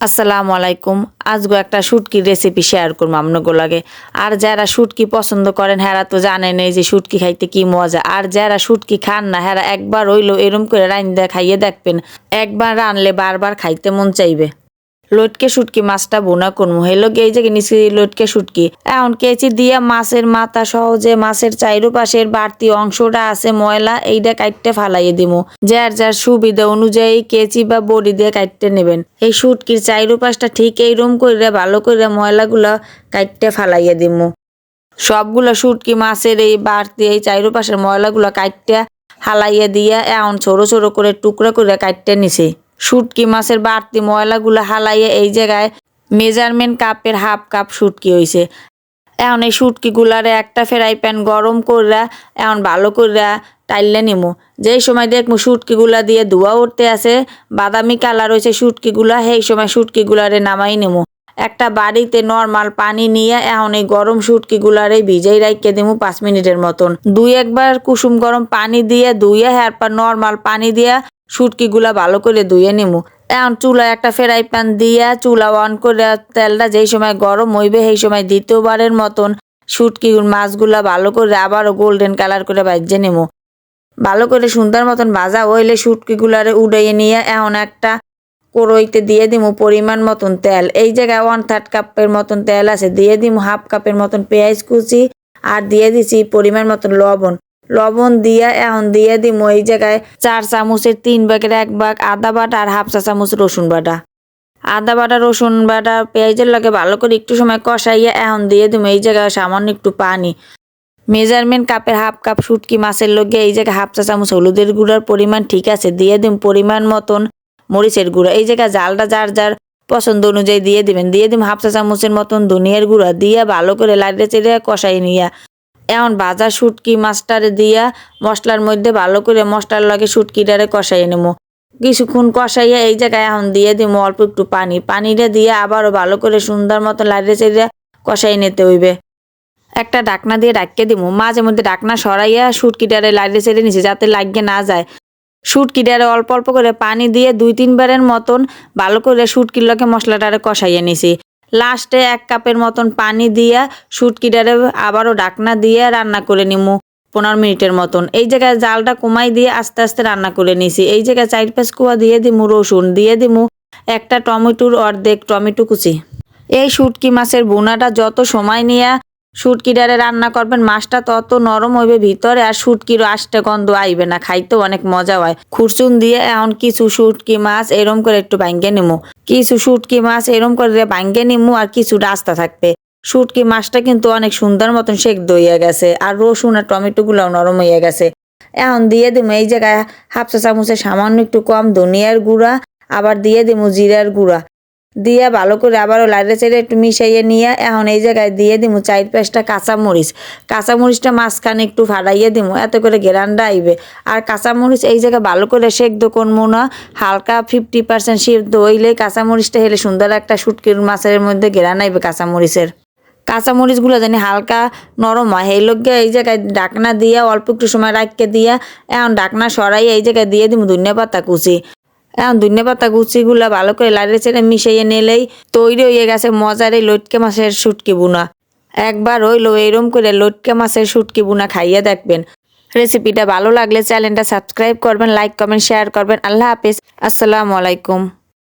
আসসালামু আলাইকুম। আজগো একটা শুটকির রেসিপি শেয়ার করব আপনাকে লাগে। আর যারা শুটকি পছন্দ করেন, হেরা তো জানেন এই যে শুটকি খাইতে কি মজা। আর যারা শুটকি খান না, হেরা একবার হইল এরম করে রান্না খাইয়ে দেখবেন। একবার রানলে বারবার খাইতে মন চাইবে। লটকে শুটকি মাছটা বোনা করব হেলো এই যে নিচে লটকে শুটকি? এখন কেচি দিয়ে মাছের মাথা সহজে মাছের চাইরো পাশের বাড়তি অংশটা আছে ময়লা, এইটা কাটতে ফালাইয়ে দিব যার যার সুবিধা অনুযায়ী কেচি বা বড়ি দিয়ে কাটতে নেবেন। এই শুটকির চাইরো পাশটা ঠিক এইরকম করে ভালো করে ময়লাগুলো কাটতে ফালাইয়ে দিমু। সবগুলো শুটকি মাছের এই বাড়তি এই চাইরো পাশের ময়লাগুলো কাটতে হালাইয়া দিয়া এখন ছোট ছোট করে টুকরা করে কাটতে নিছি। শুটকি মাছের বাড়তি ময়লাগুলো হালাইয়া এই জায়গায় মেজারমেন্ট কাপের হাফ কাপ শুটকি হইছে। এখন এই শুটকিগুলারে একটা ফ্রাই প্যান গরম কইরা, এখন ভালো কইরা টাইলে নিমু। যেই সময় দেখমু শুটকিগুলা দিয়ে ধোয়া উঠতে আছে, বাদামি কালার হয়েছে শুটকিগুলা, সেই সময় শুটকিগুলারে নামাই নিমু। একটা বাড়িতে নর্মাল পানি নিয়ে এখন এই গরম শুটকিগুলারে ভিজাই রাইকে দিমু পাঁচ মিনিটের মতন। দুই একবার কুসুম গরম পানি দিয়ে ধুয়ে হ্যারপর নর্মাল পানি দিয়ে শুটকিগুলা ভালো করে ধুয়ে নিমু। এখন চুলায় একটা ফ্রাই প্যান দিয়া চুলা অন করে তেলটা যেই সময় গরম হইবে সেই সময় দ্বিতীয়বারের মতন শুটকি মাছগুলা ভালো করে আবারও গোল্ডেন কালার করে ভাজে নেব ভালো করে সুন্দর মতন ভাজা হইলে শুটকিগুলারে উড়াইয়ে নিয়ে এখন একটা কড়ইতে দিয়ে দিমু পরিমাণ মতন তেল। এই জায়গায় ওয়ান থার্ড কাপের মতন তেল আছে। দিয়ে দিমু হাফ কাপের মতন পেঁয়াজ কুচি আর দিয়ে দিছি পরিমাণ মতন লবণ। লবণ দিয়া এখন দিয়ে দিম। এই জায়গায় চার চামচের তিন ভাগের এক ভাগ আদা বাটা আর হাফ চা চামচ রসুন বাটা। আদা বাটা, রসুন বাটা পেঁয়াজের লগে ভালো করে একটু সময় কষাইয়া এখন দিয়ে দিম। এই জায়গায় সামান্য একটু পানি। মেজারমেন্ট কাপের হাফ কাপ শুটকি মাছের লগে এই জায়গায় হাফ চা চামচ হলুদের গুঁড়ার পরিমাণ ঠিক আছে, দিয়ে দিম পরিমাণ মতন মরিচের গুঁড়া। এই জায়গায় জালটা যার যার পছন্দ অনুযায়ী দিয়ে দিবেন। দিয়ে দিম হাফ চা চামচের মতন ধনিয়ার গুঁড়া। দিয়ে ভালো করে লাইটে চেড়ে কষাই নিয়া এখন ভাজা শুটকি মাছটারে দিয়া মশলার মধ্যে ভালো করে মশলার লগে শুটকিটারে কষাই নেব কিছুক্ষণ কষাইয়া এই জায়গায় এখন দিয়ে দিব অল্প একটু পানি। পানিটা দিয়ে আবারও ভালো করে সুন্দর মতো লাইটে চেড়ে কষাই নিতে হইবে। একটা ডাকনা দিয়ে ডাকিয়ে দিব মাঝে মধ্যে ডাকনা সরাইয়া শুটকিটারে লাইটে চেড়ে নিছি যাতে লাগিয়ে না যায়। শুটকিটারে অল্প অল্প করে পানি দিয়ে দুই তিনবারের মতন ভালো করে শুটকির লগে মশলাটারে কষাইয়ে নিছি। লাস্টে এক কাপের মতন পানি দিয়া শুটকিটারে আবারও ডাকনা দিয়ে রান্না করে নিমু, পনেরো মিনিটের মতন। এই জায়গায় জালটা কমাই দিয়ে আস্তে আস্তে রান্না করে নিছি। এই জায়গায় চার পাঁচ কুয়া দিয়ে দিমু, রসুন দিয়ে দিমু, একটা টমেটোর অর্ধেক টমেটো কুচি। এই শুটকি মাছের বোনাটা যত সময় নিয়ে শুটকিটারে রান্না করবেন, মাছটা তত নরম হইবে ভিতরে আর শুটকির আষ্টে গন্ধ আইবে না খাইতে অনেক মজা হয়। খুরচুন দিয়ে এখন কিছু শুটকি মাছ এরম করে একটু ভাঙ্গে নিমু। কিছু শুটকি মাছ এরম করে ভাঙ্গে নিমু আর কিছু রাস্তা থাকবে। শুটকি মাছটা কিন্তু অনেক সুন্দর মতন সেদ্ধ হইয়া গেছে আর রসুন আর টমেটো গুলাও নরম হইয়া গেছে। এখন দিয়ে দিমু এই জায়গায় হাফ চা চামচের সামান্য একটু কম ধনিয়ার গুঁড়া, আবার দিয়ে দিমু জিরার গুঁড়া। দিয়ে ভালো করে আবারও লাইটে চাইলে একটু মিশাইয়ে নিয়ে এখন এই জায়গায় দিয়ে দিমু চার পাঁচটা কাঁচামরিচ। কাঁচামরিচটা মাঝখানে একটু ফাড়াইয়ে দিমু, এত করে গেরান্ডা আইবে। আর কাঁচামরিচ এই জায়গায় ভালো করে সেদ্ধ করব না, হালকা ফিফটি পার্সেন্ট সেদ্ধ হইলে কাঁচামরিচটা হেলে সুন্দর একটা শুটকির মাছের মধ্যে গেরান আইবে কাঁচামরিচের। কাঁচামরিচগুলো জানি হালকা নরম হয় এই লোককে এই জায়গায় ডাকনা দিয়া অল্প একটু সময় রাখকে দিয়া, এখন ডাকনা সরাই এই জায়গায় দিয়ে দিব ধনিয়া পাতা কুচি। এখন ধনিয়া পাতা কুচিগুলো ভালো করে লাড়ে চেড়ে মিশিয়ে নিলেই তৈরি হয়ে গেছে মজার এই লটকে মাছের শুটকি বুনা। একবার হইল এরম করে লটকে মাছের শুটকি বুনা খাইয়ে দেখবেন। রেসিপিটা ভালো লাগলে চ্যানেলটা সাবস্ক্রাইব করবেন, লাইক, কমেন্ট, শেয়ার করবেন। আল্লাহ হাফিজ। আসসালামু আলাইকুম।